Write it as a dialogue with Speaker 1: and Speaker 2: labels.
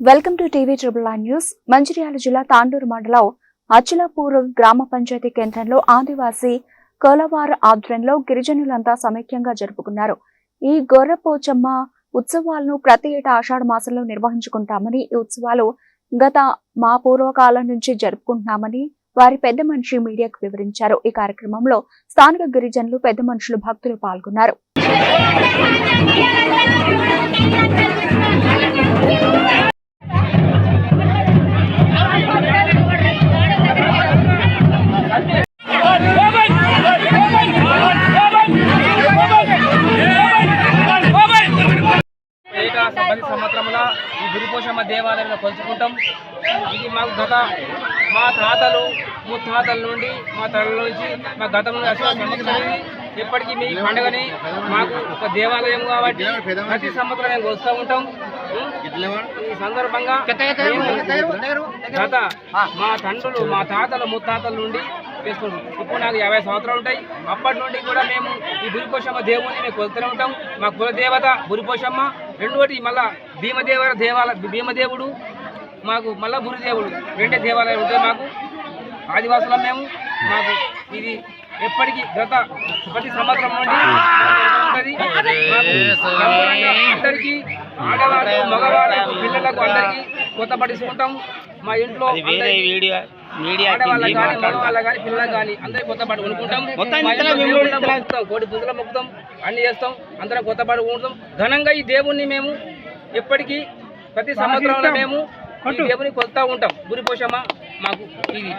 Speaker 1: Welcome to TV triple nine news. Mancherial జిల్లా తాండూరు మండలం అచ్చులపూర్ గ్రామ పంచాయతీ కేంద్రంలో ఆదివాసీ కోలవార్ ఆధ్వర్యంలో గిరిజనులంతా సమైక్యంగా జరుపుకున్నారు. ఈ గొర్రెపోచమ్మ ఉత్సవాలను ప్రతి ఏటా ఆషాఢ మాసంలో నిర్వహించుకుంటామని ఈ ఉత్సవాలు గత మా పూర్వకాలం నుంచి జరుపుకుంటున్నామని వారి పెద్ద మనిషి మీడియాకు వివరించారు. ఈ కార్యక్రమంలో స్థానిక గిరిజనులు పెద్ద మనుషులు భక్తులు పాల్గొన్నారు.
Speaker 2: గురుపోషమ్మ దేవాలయంలో కొలుచుకుంటాం. ఇది మాకు గత మా తాతలు ముత్తాతల నుండి మా తల్లి నుంచి మా గతం నుండి ఇప్పటికీ మీ పండుగని మాకు ఒక దేవాలయం కాబట్టి ప్రతి సంవత్సరం మేము వస్తూ ఉంటాం. ఈ సందర్భంగా గత మా తండ్రులు మా తాతలు ముత్తాతల నుండి చేసుకుంటాం. ఇప్పుడు నాకు యాభై సంవత్సరాలు ఉంటాయి. అప్పటి నుండి కూడా మేము ఈ బురిపోషమ్మ దేవుని మేము కొలుతూనే ఉంటాం. మా కులదేవత బురిపోషమ్మ రెండోటి మళ్ళా భీమదేవ దేవాల భీమదేవుడు మాకు మళ్ళా గురుదేవుడు. రెండే దేవాలయాలు ఉంటాయి మాకు. ఆదివాసులం మేము. మాకు ఇది ఎప్పటికీ గత ప్రతి సంవత్సరం నుండి ఉంటుంది. అందరికీ ఆడవాళ్ళు మగవాళ్ళకు పిల్లలకు అందరికీ కొత్త పట్టించుకుంటాం మా ఇంట్లో కొత్త మొక్కుతాం కోడి పుంజుల మొక్కుతాం అన్ని చేస్తాం అందరం కొత్త పాటు కొనుక్కుంటాం. ఘనంగా ఈ దేవుణ్ణి మేము ఎప్పటికీ ప్రతి సంవత్సరంలో మేము దేవుని కొలుతా ఉంటాం. గురిపోషమ్మ మాకు ఇది